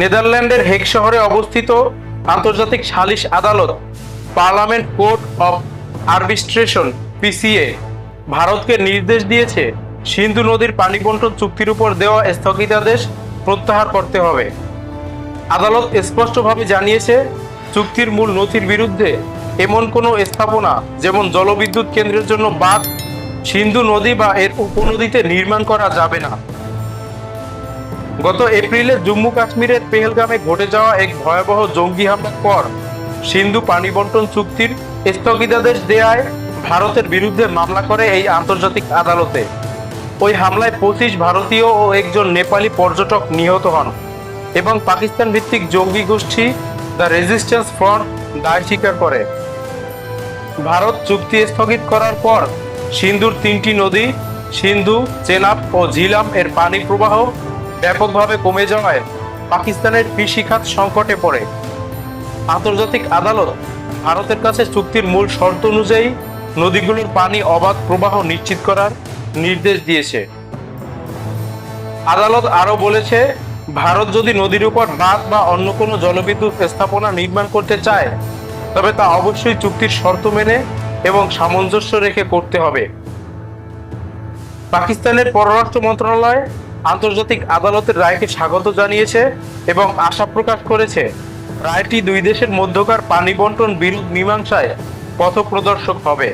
নেদারল্যান্ডের হেক শহরে অবস্থিত আন্তর্জাতিক সালিশ আদালত, permanent court of arbitration, PCA, ভারতকে নির্দেশ দিয়েছে সিন্ধু নদীর পানি বন্টন চুক্তির উপর দেওয়া স্থগিতাদেশ প্রত্যাহার করতে হবে। আদালত স্পষ্টভাবে জানিয়েছে, চুক্তির মূল নথির বিরুদ্ধে এমন কোনো স্থাপনা যেমন জলবিদ্যুৎ কেন্দ্রের জন্য বাঁধ, সিন্ধু নদী বা এর উপনদীতে নির্মাণ করা যাবে না। গত এপ্রিলে জম্মু কাশ্মীরের পেহেলগামে ঘটে যাওয়া এক ভয়াবহ জঙ্গি হামলার পর সিন্ধু পানি বন্টন চুক্তির স্থগিতাদেশ দেয়ায় ভারতের বিরুদ্ধে মামলা করে এই আন্তর্জাতিক আদালতে। ওই হামলায় পঁচিশ ভারতীয় ও একজন নেপালি পর্যটক নিহত হন এবং পাকিস্তান ভিত্তিক জঙ্গি গোষ্ঠী দ্য রেজিস্ট্যান্স ফ্রন্ট দায় স্বীকার করে। ভারত চুক্তি স্থগিত করার পর সিন্ধুর তিনটি নদী, সিন্ধু, চেনাব ও ঝিলাম এর পানি প্রবাহ ব্যাপকভাবে কমে যাওয়ায় পাকিস্তানের কৃষিখাত সংকটে পড়ে। আন্তর্জাতিক আদালত ভারতের কাছে চুক্তির মূল শর্ত অনুযায়ী নদীগুলোর পানি অবাধ প্রবাহ নিশ্চিত করার নির্দেশ দিয়েছে। আদালত আরও বলেছে, ভারত যদি নদীর উপর বাঁধ বা অন্য কোনো জলবিদ্যুৎ স্থাপনা নির্মাণ করতে চায়, তবে তা অবশ্যই চুক্তির শর্ত মেনে এবং সামঞ্জস্য রেখে করতে হবে। পাকিস্তানের পররাষ্ট্র মন্ত্রণালয় আন্তর্জাতিক আদালতের রায়কে স্বাগত জানিয়েছে এবং আশা প্রকাশ করেছে। রায়টি দুই দেশের মধ্যকার পানি বন্টন বিরোধ মীমাংসায় পথপ্রদর্শক হবে।